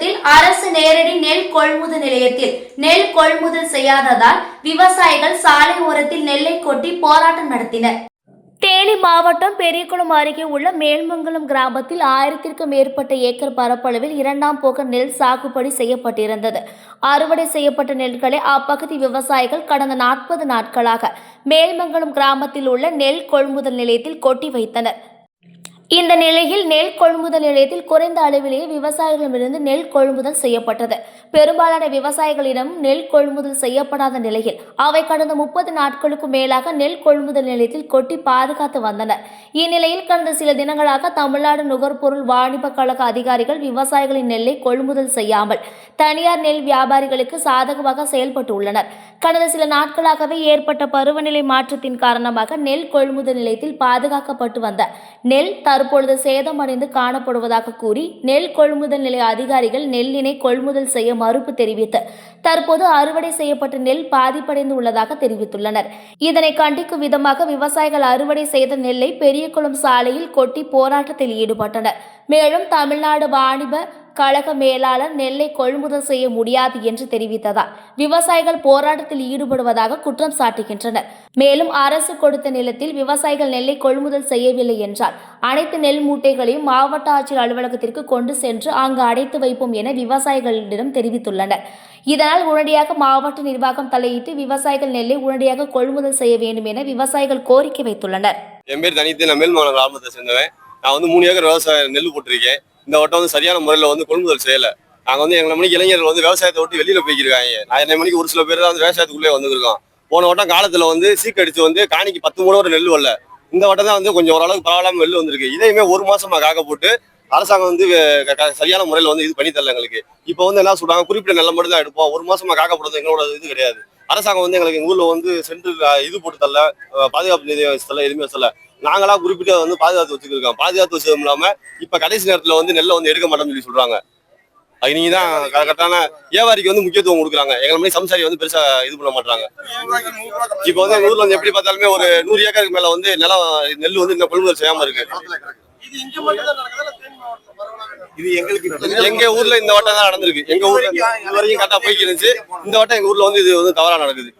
தமிழகத்தில் அரசு நேரடி நெல் கொள்முதல் நிலையத்தில் நெல் கொள்முதல் செய்யாததால் விவசாயிகள் சாலை ஓரத்தில் நெல்லை கொட்டி போராட்டம் நடத்தினர். தேனி மாவட்டம் பெரியகுளம் அருகே உள்ள மேல்மங்கலம் கிராமத்தில் ஆயிரத்திற்கும் மேற்பட்ட ஏக்கர் பரப்பளவில் இரண்டாம் போக நெல் சாகுபடி செய்யப்பட்டிருந்தது. அறுவடை செய்யப்பட்ட நெல்களை அப்பகுதி விவசாயிகள் கடந்த நாற்பது நாட்களாக மேல்மங்கலம் கிராமத்தில் உள்ள நெல் கொள்முதல் நிலையத்தில் கொட்டி வைத்தனர். இந்த நிலையில் நெல் கொள்முதல் நிலையத்தில் குறைந்த அளவிலேயே விவசாயிகளிடமிருந்து நெல் கொள்முதல் செய்யப்பட்டது. பெரும்பாலான விவசாயிகளிடம் நெல் கொள்முதல் செய்யப்படாத நிலையில் அவை கடந்த முப்பது நாட்களுக்கு மேலாக நெல் கொள்முதல் நிலையத்தில் கொட்டி பாதுகாத்து வந்தனர் இந்நிலையில் கடந்த சில தினங்களாக தமிழ்நாடு நுகர்பொருள் வாணிப கழக அதிகாரிகள் விவசாயிகளின் நெல்லை கொள்முதல் செய்யாமல் தனியார் நெல் வியாபாரிகளுக்கு சாதகமாக செயல்பட்டு உள்ளனர். கடந்த சில நாட்களாகவே ஏற்பட்ட பருவநிலை மாற்றத்தின் காரணமாக நெல் கொள்முதல் நிலையத்தில் பாதுகாக்கப்பட்டு வந்த நெல் தற்பொழுது சேதமடைந்து காணப்படுவதாக கூறி நெல் கொள்முதல் நிலைய அதிகாரிகள் நெல்லினை கொள்முதல் செய்ய மறுப்பு தெரிவித்து தற்போது அறுவடை செய்யப்பட்ட நெல் பாதிப்படைந்து உள்ளதாக தெரிவித்துள்ளனர். இதனை கண்டிக்கும் விதமாக விவசாயிகள் அறுவடை செய்த நெல்லை பெரியகுளம் சாலையில் கொட்டி போராட்டத்தில் ஈடுபட்டனர். மேலும் தமிழ்நாடு வாணிப கழக மேலாளர் நெல்லை கொள்முதல் செய்ய முடியாது என்று தெரிவித்ததால் விவசாயிகள் போராட்டத்தில் ஈடுபடுவதாக குற்றம் சாட்டுகின்றனர். மேலும் அரசு கொடுத்த நிலத்தில் விவசாயிகள் நெல்லை கொள்முதல் செய்யவில்லை என்றால் அனைத்து நெல் மூட்டைகளையும் மாவட்ட ஆட்சியர் அலுவலகத்திற்கு கொண்டு சென்று அங்கு அடைத்து வைப்போம் என விவசாயிகளிடம் தெரிவித்துள்ளனர். இதனால் உடனடியாக மாவட்ட நிர்வாகம் தலையிட்டு விவசாயிகள் நெல்லை உடனடியாக கொள்முதல் செய்ய வேண்டும் என விவசாயிகள் கோரிக்கை வைத்துள்ளனர். என் பேர் தனித்து நான் மேல்மங்கலம் கிராமத்தை சேர்ந்தவன். நான் வந்து மூணு ஏக்கர் விவசாயம் நெல் போட்டிருக்கேன். இந்த வட்டம் வந்து சரியான முறையில் வந்து கொள்முதல் செய்யலை. நாங்கள் வந்து எங்களை மணிக்கு இளைஞர்கள் வந்து விவசாயத்தை விட்டு வெளியில் போய்க்கிருக்காங்க. ஆயிரம் மணிக்கு ஒரு சில பேர் தான் வந்து விவசாயத்துக்குள்ளே வந்துருக்கோம். போன வட்டம் காலத்தில் வந்து சீக்கடிச்சு வந்து காணிக்கு பத்து மூணு ஒரு நெல் வரல. இந்த வட்டம் தான் வந்து கொஞ்சம் ஓரளவுக்கு பரவாயில்லாம நெல் வந்திருக்கு. இதையுமே ஒரு மாசமா காக்க போட்டு அரசாங்கம் வந்து சரியான முறையில் வந்து இது பண்ணி தரல எங்களுக்கு. இப்போ வந்து என்ன சொல்றாங்க குறிப்பிட்ட நெல்லை மட்டும் தான் எடுப்போம். ஒரு மாசமா காக்க போடுறது எங்களோட இது கிடையாது. அரசாங்கம் வந்து எங்களுக்கு எங்கள் ஊரில் வந்து சென்ட்ரல் இது போட்டு தரல. பாதுகாப்பு நிதி தரல எதுவுமே சொல்லலை நாங்களா குறிப்பிட்டு வந்து பாதுகாத்து வச்சுருக்கோம் பாதுகாத்து வச்சதும் இல்லாம இப்ப கடைசி நேரத்துல வந்து நெல்லை வந்து எடுக்க மாட்டோம்னு சொல்லி சொல்றாங்க. அது நீங்க தான் கரெக்டான வியாபாரிக்கு வந்து முக்கியத்துவம் கொடுக்குறாங்க. எங்களை மாதிரி சம்சாரி வந்து பெருசா இது பண்ண மாட்டாங்க இப்போ வந்து எங்க ஊர்ல வந்து எப்படி பார்த்தாலுமே ஒரு நூறு ஏக்கருக்கு மேல வந்து நிலம் நெல் வந்து இன்னும் கொள்முதல் செய்யாம இருக்கு. இது எங்களுக்கு எங்க ஊர்ல இந்த வட்டம் தான் நடந்திருக்கு. எங்க ஊர்ல இது வரைக்கும் கரெக்டா போய்க்கு இருந்துச்சு. இந்த வட்டம் எங்க ஊர்ல வந்து இது வந்து தவறா நடக்குது.